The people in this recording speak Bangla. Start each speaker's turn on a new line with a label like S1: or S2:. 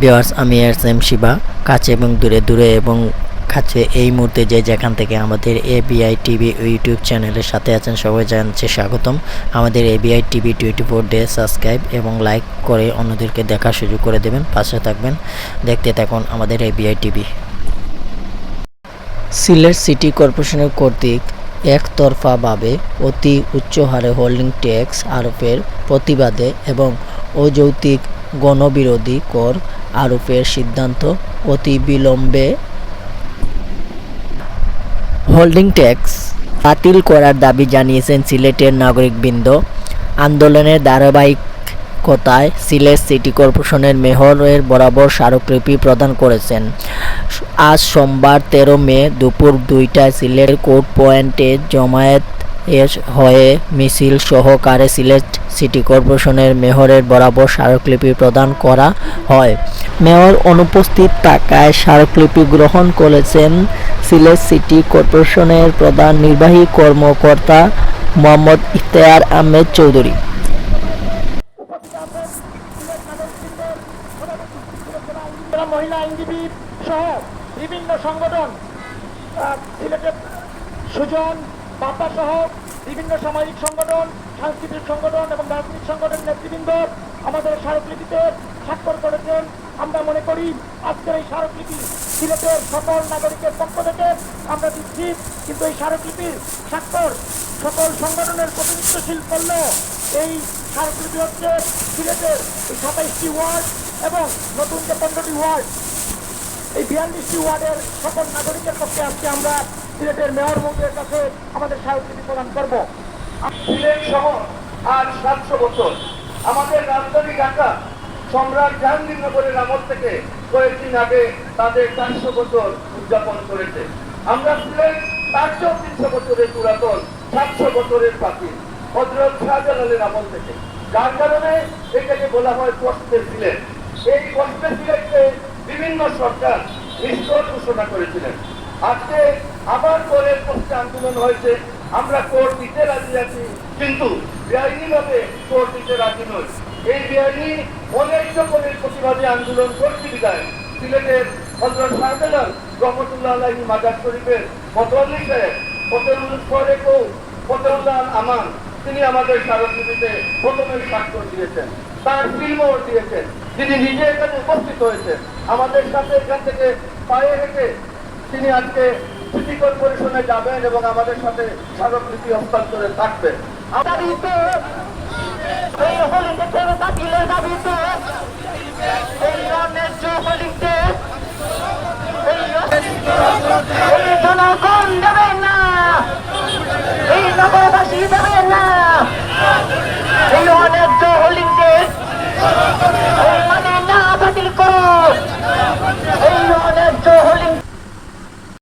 S1: ভিওয়ার্স আমি এস এম শিবা, কাছে এবং দূরে দূরে এবং কাছে এই মুহূর্তে যে যেখান থেকে আমাদের এবিআই টিভি ইউটিউব চ্যানেলের সাথে আছেন, সবাই জানাচ্ছি স্বাগতম। আমাদের ABI TV twenty four day subscribe এবং লাইক করে অন্যদেরকে দেখার সুযোগ করে দেবেন। পাশে থাকবেন। দেখতে থাকুন আমাদের এবিআই টিভি সিলেট সিটি কর্পোরেশনের কর্তৃক একতরফাভাবে অতি উচ্চ হারে হোল্ডিং ট্যাক্স আরোপের প্রতিবাদে এবং অযৌক্তিক গণবিরোধী কর আরোপের সিদ্ধান্ত অতি বিলম্বে। হোল্ডিং ট্যাক্স বাতিল করার দাবি জানিয়েছেন সিলেটের নাগরিকবৃন্দ। আন্দোলনের ধারাবাহিকতায় সিলেট সিটি কর্পোরেশনের মেয়রের বরাবর স্মারকলিপি প্রদান করেছেন। আজ সোমবার তেরো মে দুপুর দুইটায় সিলেট কোর্ট পয়েন্টে জমায়েত এর হয়ে মিছিল সহকারে সিলেট সিটি কর্পোরেশনের মেয়রের বরাবর স্মারকলিপি প্রদান করা হয়। মেয়র অনুপস্থিত থাকায় স্মারকলিপি গ্রহণ করেছেন সিলেট সিটি কর্পোরেশনের প্রধান নির্বাহী কর্মকর্তা মোহাম্মদ ইফতেয়ার আহমেদ চৌধুরী।
S2: মহিলা আইনজীবী সহ বিভিন্ন সংগঠন সিলেটের সুজন বার্তা সহ বিভিন্ন সামাজিক সংগঠন, সাংস্কৃতিক সংগঠন এবং রাজনৈতিক সংগঠনের নেতৃবৃন্দ আমাদের স্মারকলিপিতে স্বাক্ষর করেছেন। আমরা মনে করি আজকের এই স্মারকলিপি সিলেটের সকল নাগরিকের পক্ষ থেকে আমরা দিচ্ছি, কিন্তু এই স্মারকলিপির স্বাক্ষর সকল সংগঠনের প্রতিনিধিত্বশীল করলেও এই স্মারকলিপি হচ্ছে সিলেটের এই সাতাইশটি ওয়ার্ড এবং নতুন যে পনেরোটি ওয়ার্ড, এই বিয়াল্লিশটি ওয়ার্ডের সকল নাগরিকের পক্ষে আজকে আমরা সিলেটের মেয়র মন্ত্রীর কাছে আমাদের স্মারকলিপি প্রদান করব।
S3: সিলেট শহর আজ সাতশো বছর। আমাদের রাজধানী ঢাকা সম্রাট জাহাঙ্গীরনগরের আমল থেকে কয়েকদিন আগে তাদের চারশো বছর উদযাপন করেছে। আমরা সিলেট চেয়েও তিনশো বছরের পুরাতন, সাতশো বছরের পাখি হজরত শাহজালালের আমল থেকে। যার কারণে এটাকে বলা হয় কষ্টের সিলেট। এই কষ্টের সিলেটকে বিভিন্ন সরকার নিষ্কর ঘোষণা করেছিলেন। আজকে আবার কোরের পক্ষে আন্দোলন হয়েছে। আমরা কোর দিতে রাজি আছি, কিন্তু বেআইনি ভাবে কোর দিতে রাজি নই। এই বেআইনি অনেক রকমের প্রতিবাদী আন্দোলন করছি বিদায়। সিলেটের হজরত শাহজালাল রহমতুল্লাহ আলাহি মাজার শরীফের মতলি সাহেব ফতেউল ফরেকৌ ফতেউল্লাহ আমান তিনি আমাদের স্মারকলিপিতে প্রথমে স্বাক্ষর দিয়েছেন, তার ফিল্মও দিয়েছেন। তিনি নিজে এখানে উপস্থিত হয়েছেন। আমাদের সাথে এখান থেকে পায়ে হেঁটে তিনি আজকে সিটি কর্পোরেশনে যাবেন এবং আমাদের সাথে স্মারকলিপি হস্তান্তরে থাকবেন।
S2: দাবিতে এই ন্যায্য